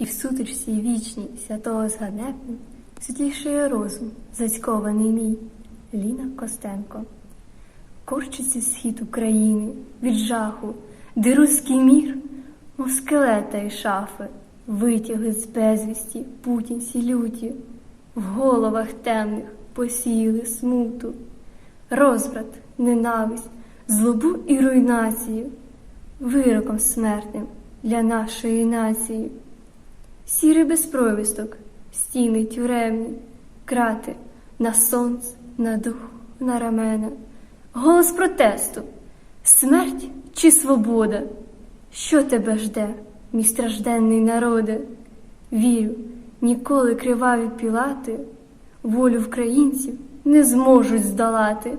І в сутичці вічній святого зганепним світлішає розум, зацькований мій Ліна Костенко. Корчиться схід України від жаху, де руський мір, мов скелета і шафи, витягли з безвісті путінці люті, в головах темних посіяли смуту, розврат, ненависть, злобу і руйнацію, вироком смертним для нашої нації. Сірий безпровісток, стіни тюремні, крати на сонце, на дух, на рамена, голос протесту, смерть чи свобода? Що тебе жде, мій стражденний народе? Вірю, ніколи криваві пілати волю українців не зможуть здолати.